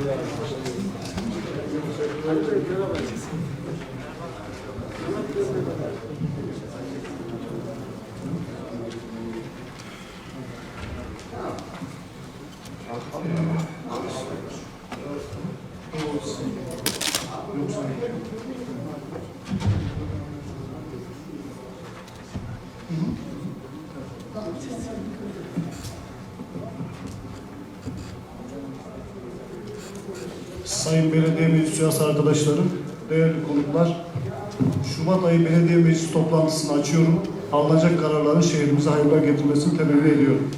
めちゃくちゃうまいです。Üyesi arkadaşlarım, değerli konuklar, Şubat ayı belediye meclis toplantısını açıyorum. Alınacak kararların şehrimize hayırlar getirmesini temenni ediyorum.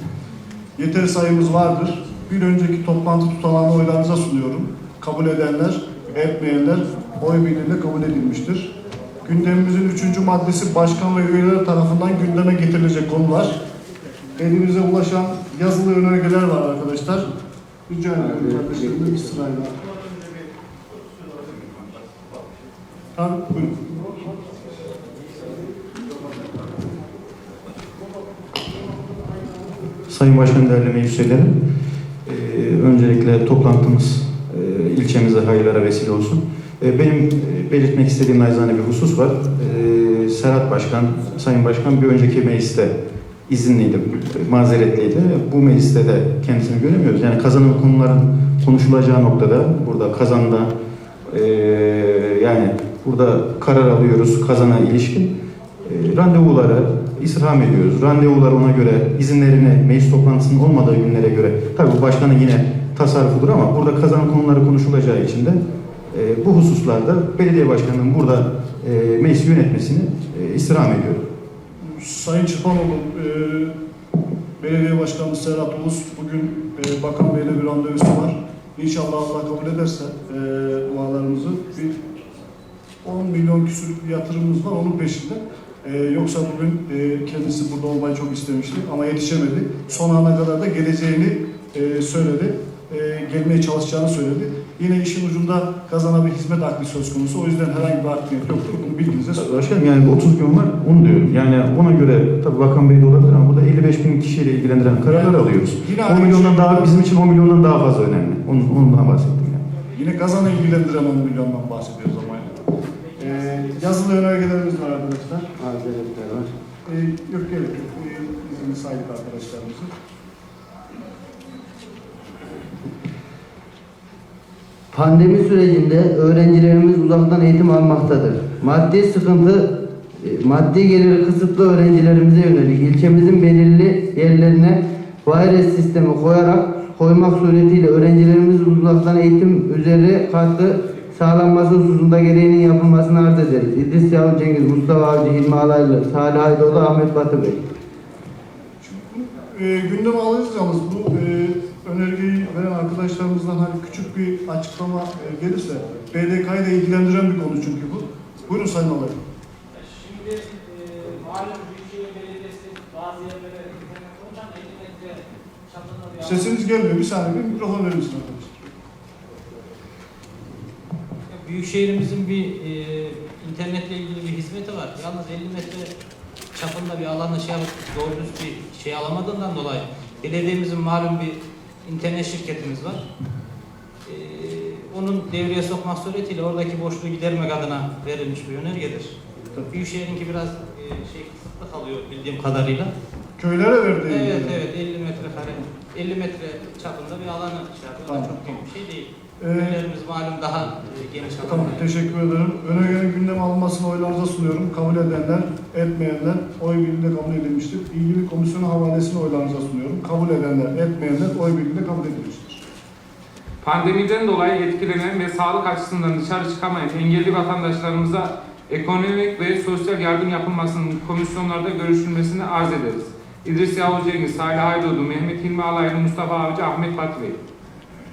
Yeter sayımız vardır. Bir önceki toplantı tutanağını oylarınıza sunuyorum. Kabul edenler, etmeyenler oy birliğiyle kabul edilmiştir. Gündemimizin üçüncü maddesi başkan ve üyeler tarafından gündeme getirilecek konular. Elimize ulaşan yazılı önergeler var arkadaşlar. Rica ediyorum kardeşlerim bir sırayla. Tamam, buyurun. Sayın Başkan değerli meclis üyelerim, eee, öncelikle toplantımız eee, ilçemize hayırlara vesile olsun. Eee, benim eee, belirtmek istediğim naçizane bir husus var. Eee, Serhat Başkan, Sayın Başkan bir önceki mecliste izinliydi, mazeretliydi. Bu mecliste de kendisini göremiyoruz. Yani kazanım konuların konuşulacağı noktada, burada kazanda eee, yani burada karar alıyoruz kazana ilişkin. E, randevuları istirham ediyoruz. Randevular ona göre izinlerini meclis toplantısının olmadığı günlere göre tabii bu başkanın yine tasarrufudur ama burada kazanan konuları konuşulacağı için de e, bu hususlarda belediye başkanının burada e, meclis yönetmesini e, istirham ediyorum. Sayın Çırpanoğlu, e, Belediye Başkanımız Serhat Ulus bugün e, Bakan Bey'le bir randevusu var. İnşallah Allah kabul ederse e, dualarımızı bir 10 milyon küsür yatırımımız var onun peşinde. E, yoksa bugün e, kendisi burada olmayı çok istemişti ama yetişemedi. Son ana kadar da geleceğini e, söyledi. E, gelmeye çalışacağını söyledi. Yine işin ucunda kazana bir hizmet aklı söz konusu. O yüzden herhangi bir akdiyet yoktur. Bunu bilginize söylüyorum. Başkanım yani 30 gün var onu diyorum. Yani ona göre tabii Bakan Bey de olabilir ama burada 55 bin kişiyle ilgilendiren kararlar alıyoruz. Yine 10 aynı milyondan şey- daha bizim için 10 milyondan daha fazla önemli. Onun, ondan bahsettim yani. Yine kazanı ilgilendiren 10 milyondan bahsediyoruz ama. Ee, yazılı önergelerimiz var arkadaşlar. Mazeretler var. Ee, yok gerek yok. Ee, izni saydık arkadaşlarımızın. Pandemi sürecinde öğrencilerimiz uzaktan eğitim almaktadır. Maddi sıkıntı, e, maddi geliri kısıtlı öğrencilerimize yönelik ilçemizin belirli yerlerine virus sistemi koyarak koymak suretiyle öğrencilerimiz uzaktan eğitim üzere katkı sağlanması hususunda gereğinin yapılmasını arz ederiz. İdris Yavuz Cengiz, Mustafa Avcı, Hilmi Alaylı, Salih Aydoğdu, Ahmet Batı Bey. Ee, gündeme alacağız yalnız bu e, önergeyi veren arkadaşlarımızdan hani küçük bir açıklama e, gelirse BDK'yı da ilgilendiren bir konu çünkü bu. Buyurun Sayın Alay. Şimdi e, malum Büyükşehir Belediyesi bazı yerlere internet olmadan 50 metre çapında bir alan- Sesiniz gelmiyor. Bir saniye bir mikrofon verir misin arkadaşlar? Büyükşehirimizin bir e, internetle ilgili bir hizmeti var. Yalnız 50 metre çapında bir alanı şey alıp doğru düz bir şey alamadığından dolayı belediyemizin malum bir internet şirketimiz var. E, onun devreye sokmak suretiyle oradaki boşluğu gidermek adına verilmiş bir önergedir. Büyükşehir'inki biraz e, şey kısıtlı kalıyor bildiğim kadarıyla. Köylere verdi. Evet evet 50 metrekare 50 metre çapında bir alanı şey yapıyor. Tamam, çok büyük bir şey değil. Ee, Köylerimiz malum daha e, geniş Tamam, alanlar. teşekkür ederim. Önergenin gündeme alınmasını oylarınıza sunuyorum. Kabul edenler, etmeyenler oy birliğiyle kabul edilmiştir. İlgili komisyonun havalesini oylarınıza sunuyorum. Kabul edenler, etmeyenler oy birliğiyle kabul edilmiştir. Pandemiden dolayı etkilenen ve sağlık açısından dışarı çıkamayan engelli vatandaşlarımıza ekonomik ve sosyal yardım yapılmasının komisyonlarda görüşülmesini arz ederiz. İdris Yavuz Cengiz, Salih Aydoğdu, Mehmet Hilmi Alaylı, Mustafa Avcı, Ahmet Bey.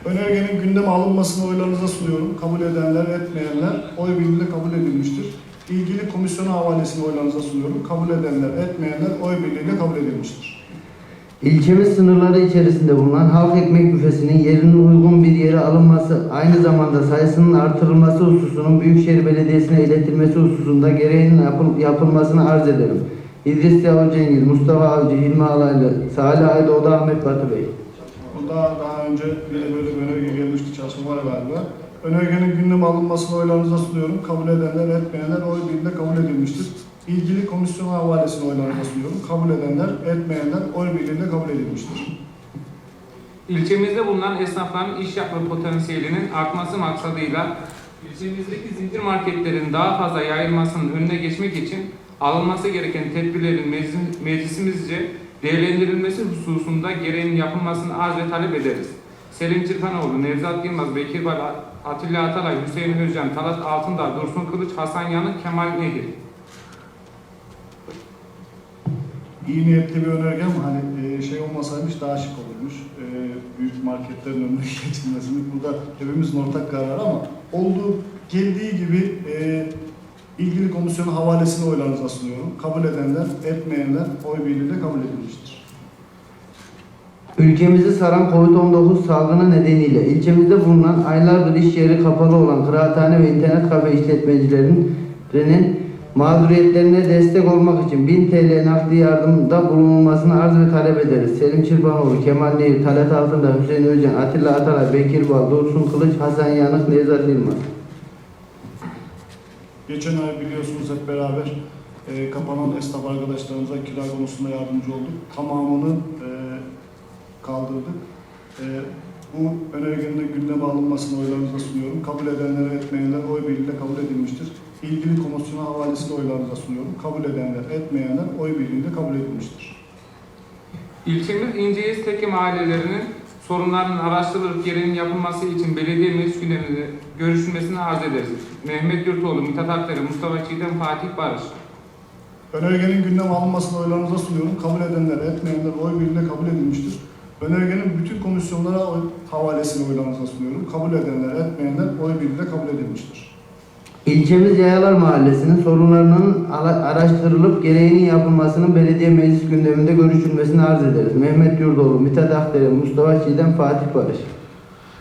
Önergenin gündeme alınmasını oylarınıza sunuyorum. Kabul edenler, etmeyenler oy birliğiyle kabul edilmiştir. İlgili komisyona havalesini oylarınıza sunuyorum. Kabul edenler, etmeyenler oy birliğiyle kabul edilmiştir. İlçemiz sınırları içerisinde bulunan halk ekmek büfesinin yerinin uygun bir yere alınması, aynı zamanda sayısının artırılması hususunun Büyükşehir Belediyesi'ne iletilmesi hususunda gereğinin yapıl- yapılmasını arz ederim. İdris Yavuz Mustafa Avcı, Hilmi Alaylı, Salih Aydoğdu, Ahmet Batı Bey. Burada daha önce yine böyle bir önerge gelmişti çalışma var galiba. Önergenin gündeme alınmasını oylarınıza sunuyorum. Kabul edenler, etmeyenler oy birliğiyle kabul edilmiştir. İlgili komisyona havalesini oylarınıza sunuyorum. Kabul edenler, etmeyenler oy birliğiyle kabul edilmiştir. İlçemizde bulunan esnafların iş yapma potansiyelinin artması maksadıyla ilçemizdeki zincir marketlerin daha fazla yayılmasının önüne geçmek için alınması gereken tedbirlerin meclis- meclisimizce değerlendirilmesi hususunda gereğinin yapılmasını arz ve talep ederiz. Selim Çırpanoğlu, Nevzat Yılmaz, Bekir Bal, Atilla Atalay, Hüseyin Özcan, Talat Altındağ, Dursun Kılıç, Hasan Yanık, Kemal Nehir. İyi niyetli bir önerge ama hani e, şey olmasaymış daha şık olurmuş. E, büyük marketlerin önüne geçilmesini. Burada hepimizin ortak kararı ama olduğu geldiği gibi e, ilgili komisyonun havalesini oylarınıza sunuyorum. Kabul edenler, etmeyenler oy birliğiyle kabul edilmiştir. Ülkemizi saran Covid-19 salgını nedeniyle ilçemizde bulunan aylardır iş yeri kapalı olan kıraathane ve internet kafe işletmecilerinin mağduriyetlerine destek olmak için 1000 TL nakdi yardımda bulunulmasını arz ve talep ederiz. Selim Çırpanoğlu, Kemal Nehir, Talat Altındağ, Hüseyin Özcan, Atilla Atalay, Bekir Bal, Dursun Kılıç, Hasan Yanık, Nevzat Yılmaz. Geçen ay biliyorsunuz hep beraber e, kapanan esnaf arkadaşlarımıza kira konusunda yardımcı olduk. Tamamını e, kaldırdık. E, bu önergenin de gündeme alınmasını oylarınıza sunuyorum. Kabul edenlere etmeyenler oy birliğiyle kabul edilmiştir. İlgili komisyona havalesini oylarınıza sunuyorum. Kabul edenler, etmeyenler oy birliğiyle kabul edilmiştir. İlçemiz İnceyiz Tekim ailelerinin sorunlarının araştırılıp gereğinin yapılması için belediye meclis gündeminde görüşülmesini arz ederiz. Mehmet Yurtoğlu, Mithat Akdere, Mustafa Çiğdem, Fatih Barış. Önergenin gündeme alınmasını oylarınıza sunuyorum. Kabul edenler, etmeyenler oy birliğiyle kabul edilmiştir. Önergenin bütün komisyonlara oy havalesini oylarınıza sunuyorum. Kabul edenler, etmeyenler oy birliğiyle kabul edilmiştir. İlçemiz Yayalar Mahallesi'nin sorunlarının ara- araştırılıp gereğinin yapılmasının belediye meclis gündeminde görüşülmesini arz ederiz. Mehmet Yurdoğlu, Mithat Akdere, Mustafa Çiğdem, Fatih Barış.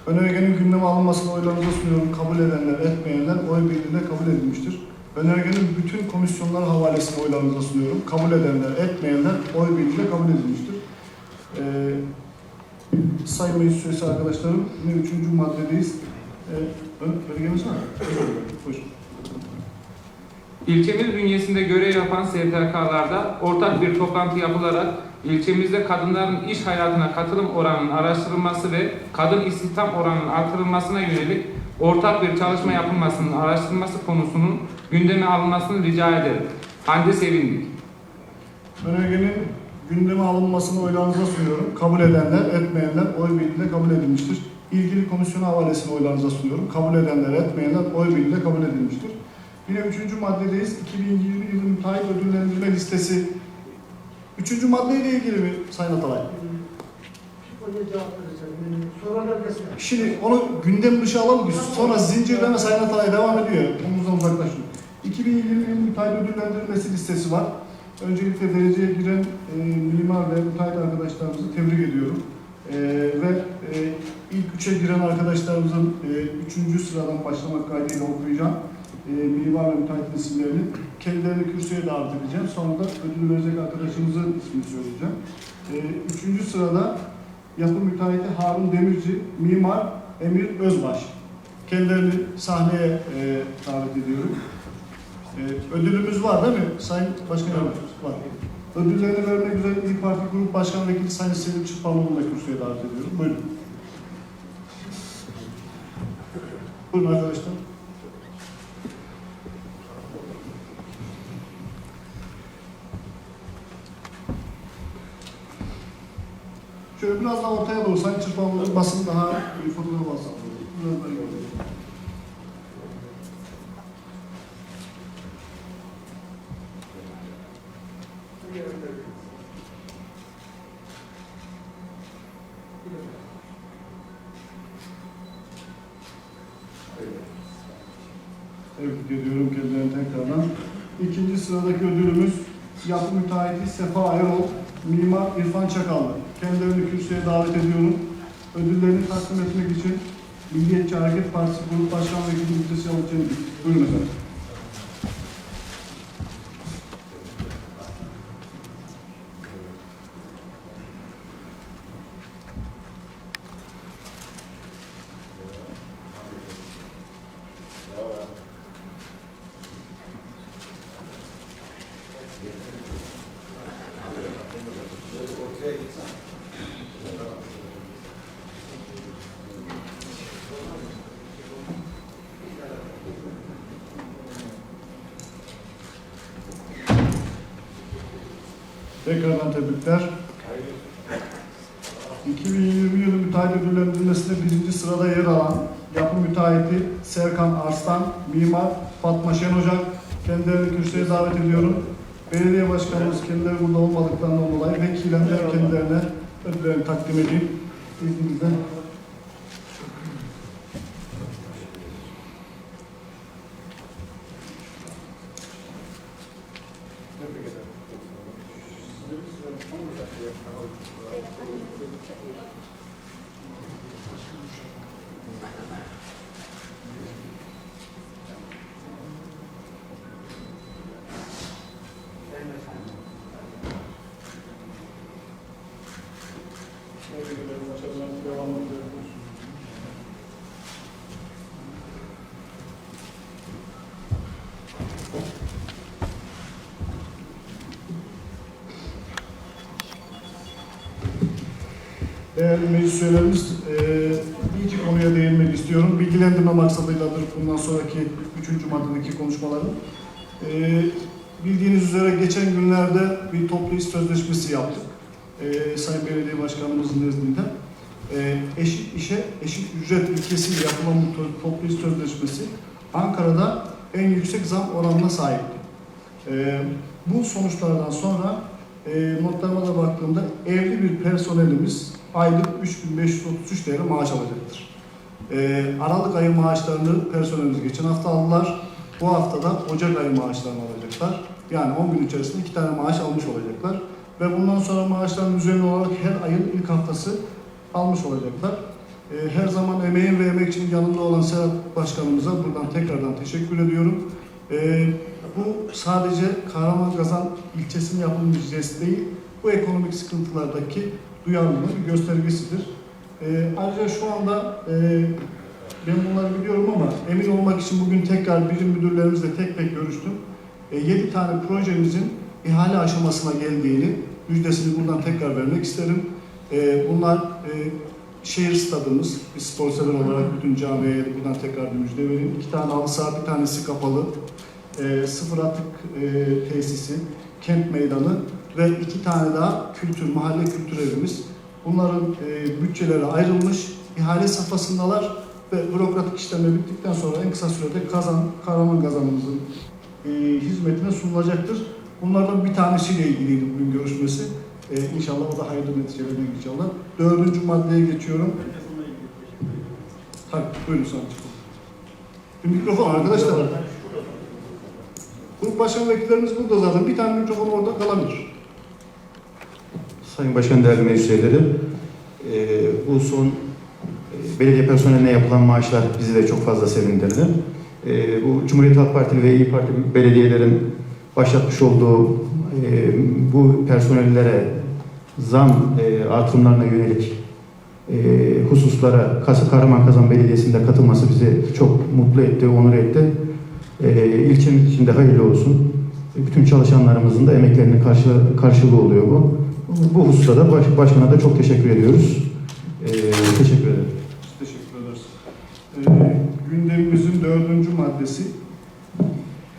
Önergenin gündeme alınmasını oylarınıza sunuyorum. Kabul edenler, etmeyenler oy birliğiyle kabul edilmiştir. Önergenin bütün komisyonlara havalesini oylarınıza sunuyorum. Kabul edenler, etmeyenler oy birliğiyle kabul edilmiştir. Ee, Sayın Meclis Üyesi arkadaşlarım, yine üçüncü maddedeyiz. Ee, ön- önergemiz var mı? Buyurun. İlçemiz bünyesinde görev yapan STK'larda ortak bir toplantı yapılarak ilçemizde kadınların iş hayatına katılım oranının araştırılması ve kadın istihdam oranının artırılmasına yönelik ortak bir çalışma yapılmasının araştırılması konusunun gündeme alınmasını rica ederim. Hande Sevindik. Önergenin gündeme alınmasını oylarınıza sunuyorum. Kabul edenler, etmeyenler oy birliğiyle kabul edilmiştir. İlgili komisyona havalesini oylarınıza sunuyorum. Kabul edenler, etmeyenler oy birliğiyle kabul edilmiştir. Yine üçüncü maddedeyiz. 2020 yılı müteahhit ödüllendirme listesi. Üçüncü maddeyle ilgili mi Sayın Atalay? Şimdi onu gündem dışı alalım sonra zincirleme Sayın Atalay devam ediyor. Omuzdan uzaklaşın. 2020 yılı müteahhit ödüllendirilmesi listesi var. Öncelikle dereceye giren e, mimar ve müteahhit arkadaşlarımızı tebrik ediyorum. E, ve e, ilk üçe giren arkadaşlarımızın e, üçüncü sıradan başlamak kaydıyla okuyacağım. E, mimar ve müteahhit isimlerini kendilerini kürsüye davet edeceğim. Sonra da ödül verecek arkadaşımızın ismini söyleyeceğim. E, üçüncü sırada yapı müteahhiti Harun Demirci, mimar Emir Özbaş. Kendilerini sahneye e, davet ediyorum. E, ödülümüz var değil mi Sayın Başkanım? Var. Ödüllerini vermek üzere İYİ Parti Grup Başkan Vekili Sayın Selim Çıpanoğlu'nu da kürsüye davet ediyorum. Buyurun. Buyurun arkadaşlar. Şöyle biraz daha ortaya doğru Sayın Çıpanoğlu'nun basın daha fotoğraf alsam. Biraz daha iyi olur. Tebrik ediyorum kendilerini tekrardan. İkinci sıradaki ödülümüz yapı müteahhiti Sefa Erol, mimar İrfan Çakallı. Kendilerini kürsüye davet ediyorum. Ödüllerini takdim etmek için Milliyetçi Hareket Partisi Grup Başkan Vekili Müdürü Yalıç'ın buyurun efendim. Tekrardan tebrikler. 2020 yılı müteahhit ödüllendirilmesinde birinci sırada yer alan yapı müteahhiti Serkan Arslan, mimar Fatma Şen Ocak, kendilerini kürsüye davet ediyorum. Belediye başkanımız kendileri burada olmadıklarından dolayı vekilen kendilerine ödüllerini takdim edeyim. İzninizle. Değerli meclis üyelerimiz, eee, bir iki konuya değinmek istiyorum. Bilgilendirme maksadıyladır bundan sonraki üçüncü maddedeki konuşmalarım. Eee, bildiğiniz üzere geçen günlerde bir toplu iş sözleşmesi yaptık. Eee Sayın Belediye Başkanımızın nezdinde. Eee eşit işe eşit ücret ilkesiyle yapılan bu to- toplu iş sözleşmesi Ankara'da en yüksek zam oranına sahipti. Eee, bu sonuçlardan sonra e, notlarıma da baktığımda evli bir personelimiz aylık 3533 TL maaş alacaktır. E, Aralık ayı maaşlarını personelimiz geçen hafta aldılar. Bu hafta da Ocak ayı maaşlarını alacaklar. Yani 10 gün içerisinde iki tane maaş almış olacaklar. Ve bundan sonra maaşların üzerine olarak her ayın ilk haftası almış olacaklar. E, her zaman emeğin ve emekçinin yanında olan Serhat Başkanımıza buradan tekrardan teşekkür ediyorum. E, bu sadece Kahramanmaraş ilçesinin yapılmış jest değil, bu ekonomik sıkıntılardaki duyarlılığın bir göstergesidir. Ee, ayrıca şu anda e, ben bunları biliyorum ama emin olmak için bugün tekrar birim müdürlerimizle tek tek görüştüm. E, 7 tane projemizin ihale aşamasına geldiğini, müjdesini buradan tekrar vermek isterim. E, bunlar e, şehir stadımız, bir spor sever olarak bütün camiye buradan tekrar bir müjde vereyim. İki tane halı saha, bir tanesi kapalı e, sıfır atık e, tesisi, kent meydanı ve iki tane daha kültür, mahalle kültür evimiz. Bunların e, bütçeleri ayrılmış, ihale safhasındalar ve bürokratik işlemler bittikten sonra en kısa sürede kazan, Kahraman kazanımızın e, hizmetine sunulacaktır. Bunlardan bir tanesiyle ilgiliydi bugün görüşmesi. E, inşallah o da hayırlı neticelerine inşallah. Dördüncü maddeye geçiyorum. Tabii, buyurun Çıkın. Bir mikrofon arkadaşlar. Grup başkan vekillerimiz burada zaten. Bir tane mikrofon orada kalabilir. Sayın Başkan, değerli meclis üyeleri, e, bu son e, belediye personeline yapılan maaşlar bizi de çok fazla sevindirdi. E, bu Cumhuriyet Halk Partili ve İyi Parti belediyelerin başlatmış olduğu e, bu personellere zam e, artımlarına yönelik e, hususlara Kas- Kahraman Kazan Belediyesi'nde katılması bizi çok mutlu etti, onur etti. E, ilçemiz için de hayırlı olsun. Bütün çalışanlarımızın da emeklerinin karşı, karşılığı oluyor bu. Bu hususta da baş, başkana da çok teşekkür ediyoruz. Ee, teşekkür ederim. Teşekkür ederiz. Ee, gündemimizin dördüncü maddesi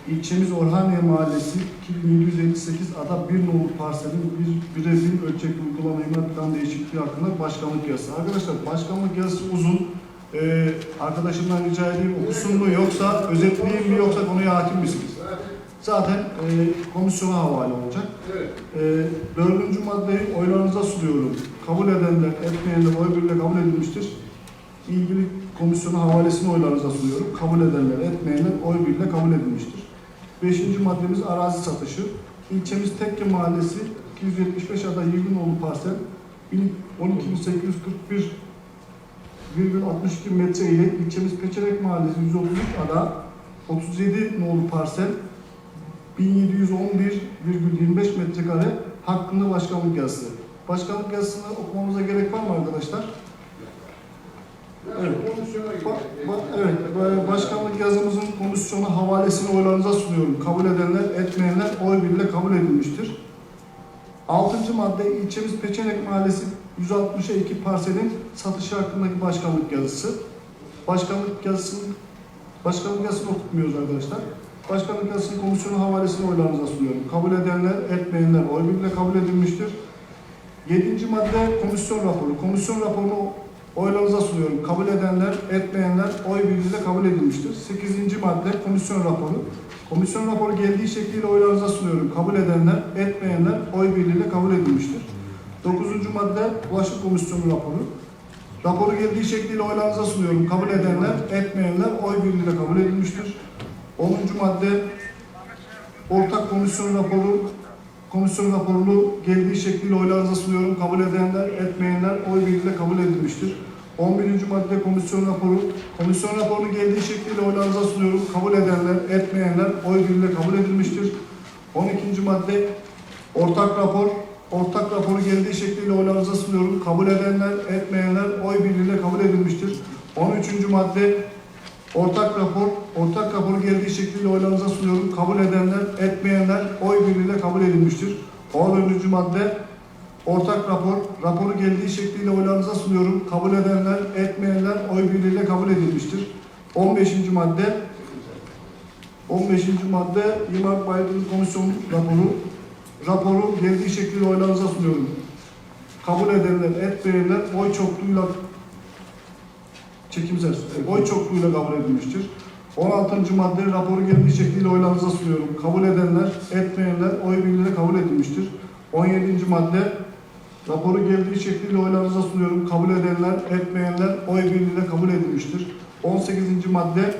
İlçemiz Orhaniye Mahallesi 2758 ada bir nolu parselin bir birebir ölçek uygulama imar plan değişikliği hakkında başkanlık yazısı. Arkadaşlar başkanlık yazısı uzun. Ee, arkadaşımdan rica edeyim okusun mu yoksa özetleyeyim mi yoksa konuya hakim misiniz? Zaten e, komisyona havale olacak. E, dördüncü maddeyi oylarınıza sunuyorum. Kabul edenler, etmeyenler oy birliğiyle kabul edilmiştir. İlgili komisyona havalesini oylarınıza sunuyorum. Kabul edenler, etmeyenler oy birliğiyle kabul edilmiştir. Beşinci maddemiz arazi satışı. İlçemiz Tekke Mahallesi 275 ada Yılgınoğlu parsel 12.841,62 metre ile ilçemiz Peçerek Mahallesi 133 ada 37 nolu parsel 1711,25 metrekare hakkında başkanlık yazısı. Başkanlık yazısını okumamıza gerek var mı arkadaşlar? Evet. Ba- ba- evet, ba- başkanlık yazımızın komisyona havalesini oylarınıza sunuyorum. Kabul edenler, etmeyenler oy birliğiyle kabul edilmiştir. Altıncı madde ilçemiz Peçenek Mahallesi 160'a 2 parselin satışı hakkındaki başkanlık yazısı. Başkanlık yazısını başkanlık yazısını okutmuyoruz arkadaşlar. Başkanlık Yasası Komisyonu havalesini oylarınıza sunuyorum. Kabul edenler, etmeyenler oy birliğiyle kabul edilmiştir. Yedinci madde komisyon raporu. Komisyon raporunu oylarınıza sunuyorum. Kabul edenler, etmeyenler oy birliğiyle kabul edilmiştir. Sekizinci madde komisyon raporu. Komisyon raporu geldiği şekliyle oylarınıza sunuyorum. Kabul edenler, etmeyenler oy birliğiyle kabul edilmiştir. Dokuzuncu madde ulaşım komisyonu raporu. Raporu geldiği şekliyle oylarınıza sunuyorum. Kabul edenler, etmeyenler oy birliğiyle kabul edilmiştir. 10. madde ortak komisyon raporu komisyon raporunu geldiği şekliyle oylarınıza sunuyorum. Kabul edenler, etmeyenler oy birliğiyle kabul edilmiştir. 11. madde komisyon raporu. Komisyon raporunu geldiği şekliyle oylarınıza sunuyorum. Kabul edenler, etmeyenler oy birliğiyle kabul edilmiştir. 12. madde ortak rapor. Ortak raporu geldiği şekliyle oylarınıza sunuyorum. Kabul edenler, etmeyenler oy birliğiyle kabul edilmiştir. 13. madde Ortak rapor, ortak raporu geldiği şekliyle oylarınıza sunuyorum. Kabul edenler, etmeyenler oy birliğiyle kabul edilmiştir. 14. madde, ortak rapor, raporu geldiği şekliyle oylarınıza sunuyorum. Kabul edenler, etmeyenler oy birliğiyle kabul edilmiştir. 15. madde, 15. madde, İmar Baydın Komisyon raporu, raporu geldiği şekliyle oylarınıza sunuyorum. Kabul edenler, etmeyenler oy çokluğuyla çekimsel oy çokluğuyla kabul edilmiştir. 16. madde raporu geldiği şekliyle oylarınıza sunuyorum. Kabul edenler, etmeyenler oy birliğiyle kabul edilmiştir. 17. madde raporu geldiği şekliyle oylarınıza sunuyorum. Kabul edenler, etmeyenler oy birliğiyle kabul edilmiştir. 18. madde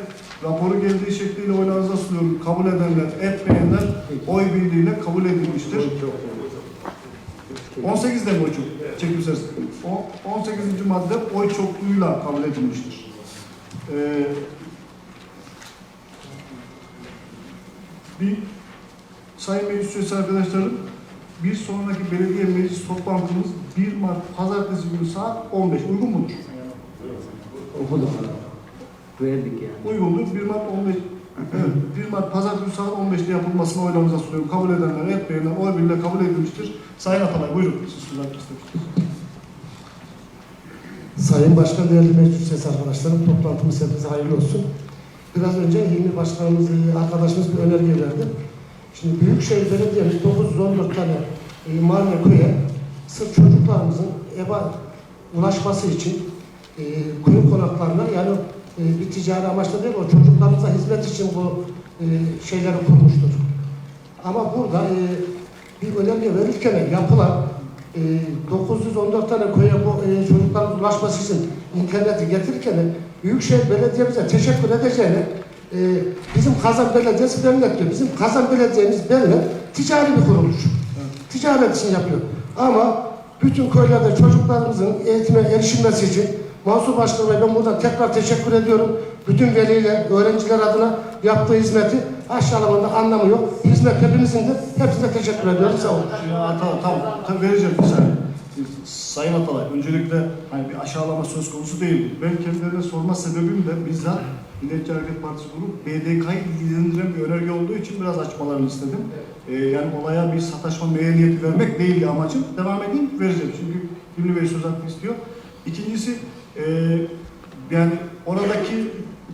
raporu geldiği şekliyle oylarınıza sunuyorum. Kabul edenler, etmeyenler oy birliğiyle kabul edilmiştir. 18'de mi oy çok? Çekimsel. O- 18. madde oy çokluğuyla kabul edilmiştir. Ee, bir Sayın Meclis Üyesi arkadaşlarım, bir sonraki belediye meclis toplantımız 1 Mart Pazartesi günü saat 15. Uygun mudur? Okuduk. Verdik yani. Uygundur. 1 Mart 15 Evet, 1 Mart Pazartesi günü saat 15'te yapılmasını oylarınıza sunuyorum. Kabul edenler, etmeyenler oy birliğiyle kabul edilmiştir. Sayın Atalay buyurun. Sayın Başkan, değerli meclis üyesi arkadaşlarım, toplantımız hepinize hayırlı olsun. Biraz önce Hilmi Başkanımız, e, arkadaşımız bir önerge verdi. Şimdi Büyükşehir Belediye'miz 914 tane e, mahalle köye sırf çocuklarımızın eve ulaşması için e, köy konaklarına yani e, bir ticari amaçla değil, o çocuklarımıza hizmet için bu e, şeyleri kurmuştur. Ama burada e, bir önerge verirken yapılan e, 914 tane köye bu e, çocukların ulaşması için interneti getirirken Büyükşehir Belediye'mize teşekkür edeceğini e, bizim Kazan Belediyesi belli diyor. Bizim Kazan Belediye'miz belli ticari bir kuruluş. Ticaret için yapıyor. Ama bütün köylerde çocuklarımızın eğitime erişilmesi için Mansur Başkan Bey ben buradan tekrar teşekkür ediyorum. Bütün veliler, öğrenciler adına yaptığı hizmeti aşağılamanda anlamı yok. Hizmet hepimizindir. Hepsine teşekkür ediyorum. Sağ olun. Tamam, tamam. Tabii vereceğim bir saniye. Sayın Atalay, öncelikle hani bir aşağılama söz konusu değil. Ben kendilerine sorma sebebim de bizzat Milliyetçi Hareket Partisi grup BDK'yı ilgilendiren bir önerge olduğu için biraz açmalarını istedim. Ee, yani olaya bir sataşma meyaniyeti vermek değildi amacım. Devam edeyim, vereceğim. Çünkü Hilmi Bey söz hakkı istiyor. İkincisi, e, yani oradaki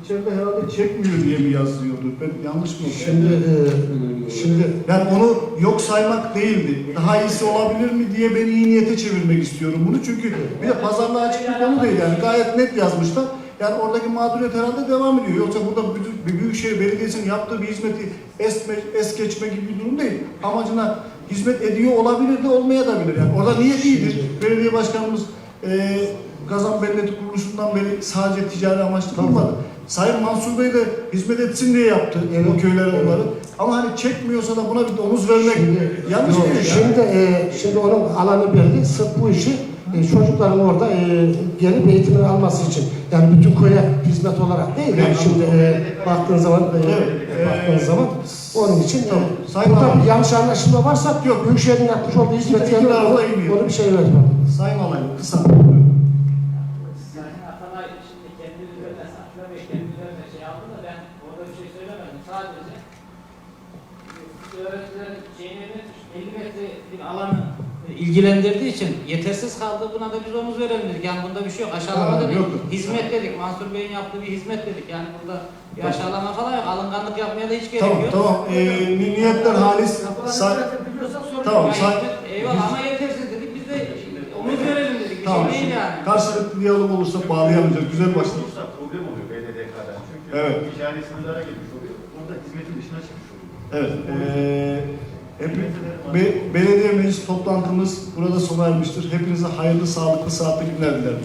içeride herhalde çekmiyor diye mi yazıyordu? Ben yanlış mı? Şimdi e, şimdi Yani onu yok saymak değildi. Daha iyisi olabilir mi diye ben iyi niyete çevirmek istiyorum bunu. Çünkü bir de pazarlığa açık bir konu değil yani. Gayet net yazmışlar. Yani oradaki mağduriyet herhalde devam ediyor. Yoksa burada bir- bir Büyükşehir Belediyesi'nin yaptığı bir hizmeti esme, es geçme gibi bir durum değil. Amacına hizmet ediyor olabilir de olmaya da bilir. Yani orada niyet iyidir. Belediye başkanımız e, Gazan Belleti kuruluşundan beri sadece ticari amaçlı kurmadı. Sayın Mansur Bey de hizmet etsin diye yaptı Evet. bu köylere Evet. onları. Ama hani çekmiyorsa da buna bir omuz vermek Şimdi, yanlış yok, değil. Şimdi, e, şimdi onun alanı belli. Sırf bu işi e, çocukların orada e, gelip eğitimini alması için. Yani bütün köye hizmet olarak değil. Yani şimdi e, baktığın zaman, e, Evet, baktığın e, zaman onun için e, Tamam, Sayın burada bir yanlış anlaşılma varsa yok. Büyükşehir'in yapmış olduğu de yerine onu, bir şey vermem. Sayın Alaylı kısa. Sayın Atalay şimdi kendi üzerine Sakra Bey kendi üzerine şey aldı da ben orada bir şey söylemedim. Sadece e, öğrencilerin şeyini 50 metre bir alanı ilgilendirdiği için yetersiz kaldı. Buna da biz omuz verelim dedik. Yani bunda bir şey yok. Aşağılama değil. yok. Hizmet dedik. Mansur Bey'in yaptığı bir hizmet dedik. Yani burada bir Tamam. aşağılama falan yok. Alınganlık yapmaya da hiç gerek Tamam yok. tamam. Ee, ni- niyetler halis. Say- tamam. Yeter- eyvallah ama yetersiz dedik. Biz de omuz verelim dedik. Bir Tamam. şey değil yani. Karşılıklı diyalog olursa bağlayamayacağız. Güzel başladık. olursa problem oluyor BDDK'dan. Çünkü Evet. ticari sınırlara girmiş oluyor. Orada hizmetin dışına çıkmış oluyor. Evet. Ee, hep, be- belediye meclis toplantımız burada sona ermiştir. Hepinize hayırlı, sağlıklı, saatli günler dilerim.